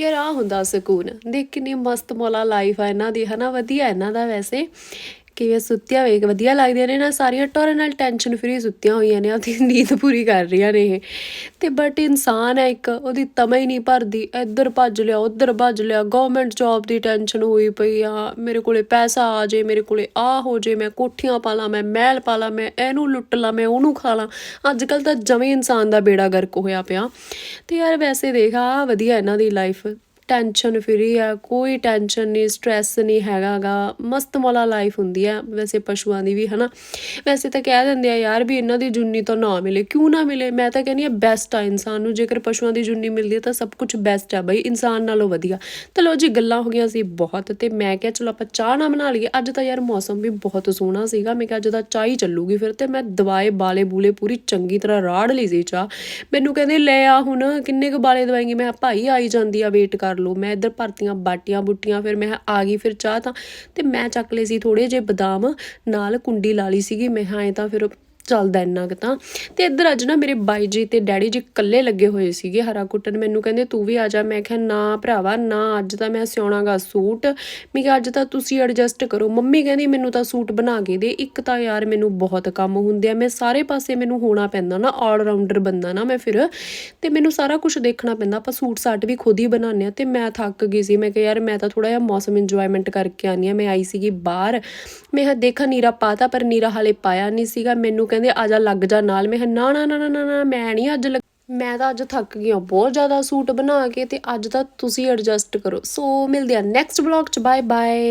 ਯਾਰ ਆ ਹੁੰਦਾ ਸਕੂਨ। ਦੇਖ ਕਿੰਨੀ ਮਸਤ ਮੌਲਾ ਲਾਈਫ ਆ ਇਹਨਾਂ ਦੀ, ਹਨਾ? ਵਧੀਆ ਇਹਨਾਂ ਦਾ ਵੈਸੇ। ਕਿਵੇਂ ਸੁੱਤਿਆ ਵੇਖ ਵਧੀਆ ਲੱਗਦੀਆਂ ਨੇ ਨਾ, ਸਾਰੀਆਂ ਟੋਰ ਨਾਲ ਟੈਨਸ਼ਨ ਫਰੀ ਸੁੱਤੀਆਂ ਹੋਈਆਂ ਨੇ ਆਪਣੀ ਨੀਂਦ ਪੂਰੀ ਕਰ ਰਹੀਆਂ ਨੇ ਇਹ। ਤੇ ਬਟ ਇਨਸਾਨ ਹੈ ਇੱਕ, ਉਹਦੀ ਤਮਾ ਹੀ ਨਹੀਂ ਭਰਦੀ, ਇੱਧਰ ਭੱਜ ਲਿਆ, ਉੱਧਰ ਭੱਜ ਲਿਆ ਗਵਰਨਮੈਂਟ ਜੌਬ ਦੀ ਟੈਨਸ਼ਨ ਹੋਈ ਪਈ ਆ, ਮੇਰੇ ਕੋਲੇ ਪੈਸਾ ਆ ਜੇ, ਮੇਰੇ ਕੋਲੇ ਆ ਹੋ ਜੇ, ਮੈਂ ਕੋਠੀਆਂ ਪਾ ਲਾਂ, ਮੈਂ ਮਹਿਲ ਪਾ ਲਾਂ, ਮੈਂ ਇਹਨੂੰ ਲੁੱਟ ਲਾਂ, ਮੈਂ ਉਹਨੂੰ ਖਾ ਲਾਂ। ਅੱਜ ਕੱਲ ਤਾਂ ਜਵੇਂ ਇਨਸਾਨ ਦਾ ਬੇੜਾ ਗਰਕ ਹੋਇਆ ਪਿਆ। ਤੇ ਯਾਰ ਵੈਸੇ ਦੇਖ ਵਧੀਆ ਇਹਨਾਂ ਦੀ ਲਾਈਫ ਟੈਨਸ਼ਨ ਫਰੀ ਆ, ਕੋਈ ਟੈਨਸ਼ਨ ਨਹੀਂ ਸਟ੍ਰੈਸ ਨਹੀਂ ਹੈਗਾਗਾ। ਮਸਤ ਮੌਲਾ ਲਾਈਫ ਹੁੰਦੀ ਆ। ਵੈਸੇ ਪਸ਼ੂਆਂ ਦੀ ਵੀ, ਹਨਾ। ਵੈਸੇ ਤਾਂ ਕਹਿ ਦਿੰਦੇ ਆ, ਯਾਰ ਵੀ ਇਹਨਾਂ ਦੀ ਜੁੰਨੀ ਤਾਂ ਨਾ ਮਿਲੇ। ਕਿਉਂ ਨਾ ਮਿਲੇ? ਮੈਂ ਤਾਂ ਕਹਿੰਦੀ ਆ ਬੈਸਟ ਆ ਇਨਸਾਨ ਨੂੰ। ਜੇਕਰ ਪਸ਼ੂਆਂ ਦੀ ਜੁੰਨੀ ਮਿਲਦੀ ਹੈ ਤਾਂ ਸਭ ਕੁਝ ਬੈਸਟ ਆ ਬਈ। ਇਨਸਾਨ ਨਾਲੋਂ ਵਧੀਆ। ਤੇ ਲੋ ਜੀ, ਗੱਲਾਂ ਹੋ ਗਈਆਂ ਸੀ ਬਹੁਤ ਤੇ ਮੈਂ ਕਿਹਾ, ਚਲੋ ਆਪਾਂ ਚਾਹ ਨਾ ਬਣਾ ਲਈਏ। ਅੱਜ ਤਾਂ ਯਾਰ ਮੌਸਮ ਵੀ ਬਹੁਤ ਸੋਹਣਾ ਸੀਗਾ। ਮੈਂ ਕਿਹਾ, ਅੱਜ ਤਾਂ ਚਾਹ ਹੀ ਚੱਲੂਗੀ ਫਿਰ। ਤੇ ਮੈਂ ਦਵਾਏ ਬਾਲੇ ਬੂਲੇ ਪੂਰੀ ਚੰਗੀ ਤਰ੍ਹਾਂ ਰਾੜ ਲਈ ਸੀ ਚਾਹ। ਮੈਨੂੰ ਕਹਿੰਦੇ, ਲੈ ਆ ਹੁਣ, ਕਿੰਨੇ ਕੁ ਬਾਲੇ ਦਵਾਏਂਗੀ? ਮੈਂ ਕਿਹਾ, ਭਾਈ ਆਈ ਜਾਂਦੀ ਆ ਵੇਟ ਕਰ ਲਓ ਮੈਂ ਇੱਧਰ ਭਰਤੀਆਂ ਬਾਟੀਆਂ ਬੁੱਟੀਆਂ, ਫਿਰ ਮੈਂ ਕਿਹਾ ਆ ਗਈ ਫਿਰ ਚਾਹ ਤਾਂ, ਤੇ ਮੈਂ ਚੱਕ ਲਏ ਸੀ ਥੋੜੇ ਜਿਹੇ ਬਦਾਮ, ਨਾਲ ਕੁੰਡੀ ਲਾ ਲਈ ਸੀਗੀ, ਮੈਂ ਹਾਂ ਇਹ ਤਾਂ ਫਿਰ ਚੱਲਦਾ ਇੰਨਾ ਕੁ ਤਾਂ। ਤੇ ਇੱਧਰ ਅੱਜ ਨਾ ਮੇਰੇ ਬਾਈ ਜੀ ਤੇ ਡੈਡੀ ਜੀ ਇਕੱਲੇ ਲੱਗੇ ਹੋਏ ਸੀਗੇ ਹਰਾ ਕੁੱਟਣ ਮੈਨੂੰ ਕਹਿੰਦੇ, ਤੂੰ ਵੀ ਆ ਜਾ। ਮੈਂ ਕਿਹਾ, ਨਾ ਭਰਾਵਾ, ਨਾ। ਅੱਜ ਤਾਂ ਮੈਂ ਸਿਉਣਾਗਾ ਸੂਟ। ਮੈਂ ਕਿਹਾ, ਅੱਜ ਤਾਂ ਤੁਸੀਂ ਐਡਜਸਟ ਕਰੋ। ਮੰਮੀ ਕਹਿੰਦੀ, ਮੈਨੂੰ ਤਾਂ ਸੂਟ ਬਣਾ ਕੇ ਦੇ। ਇੱਕ ਤਾਂ ਯਾਰ ਮੈਨੂੰ ਬਹੁਤ ਕੰਮ ਹੁੰਦੇ ਆ। ਮੈਂ ਸਾਰੇ ਪਾਸੇ ਮੈਨੂੰ ਹੋਣਾ ਪੈਂਦਾ ਨਾ ਆਲ ਰਾਊਂਡਰ ਬੰਦਾ ਨਾ ਮੈਂ ਫਿਰ। ਤੇ ਮੈਨੂੰ ਸਾਰਾ ਕੁਝ ਦੇਖਣਾ ਪੈਂਦਾ। ਆਪਾਂ ਸੂਟ ਸਾਟ ਵੀ ਖੁਦ ਹੀ ਬਣਾਉਂਦੇ ਆ। ਤੇ ਮੈਂ ਥੱਕ ਗਈ ਸੀ। ਮੈਂ ਕਿਹਾ, ਯਾਰ, ਮੈਂ ਤਾਂ ਥੋੜਾ ਜਿਹਾ ਮੌਸਮ ਇੰਜੋਇਮੈਂਟ ਕਰਕੇ ਆਨੀ ਆ। ਮੈਂ ਆਈ ਸੀਗੀ ਬਾਹਰ। ਮੈਂ ਕਿਹਾ, ਦੇਖਾ, ਨੀਰਾ ਪਾਤਾ ਪਰ ਨੀਰਾ ਹਾਲੇ ਪਾਇਆ ਨਹੀਂ ਸੀਗਾ। ਮੈਨੂੰ ਕਹਿੰਦੇ ਆ ਜਾ, ਲੱਗ ਜਾ ਨਾਲ। ਮੈਂ ਕਿਹਾ, ਨਾ ਨਾ ਨਾ ਨਾ ਨਾ ਮੈਂ ਨਹੀਂ ਅੱਜ ਲੱਗ- ਮੈਂ ਤਾਂ ਅੱਜ ਥੱਕ ਗਈ ਹਾਂ, ਬਹੁਤ ਜ਼ਿਆਦਾ ਸੂਟ ਬਣਾ ਕੇ ਤੇ ਅੱਜ ਤਾਂ ਤੁਸੀਂ ਐਡਜਸਟ ਕਰੋ। ਸੋ ਮਿਲਦੇ ਆ ਨੈਕਸਟ ਵਲੌਗ ਚ। Bye bye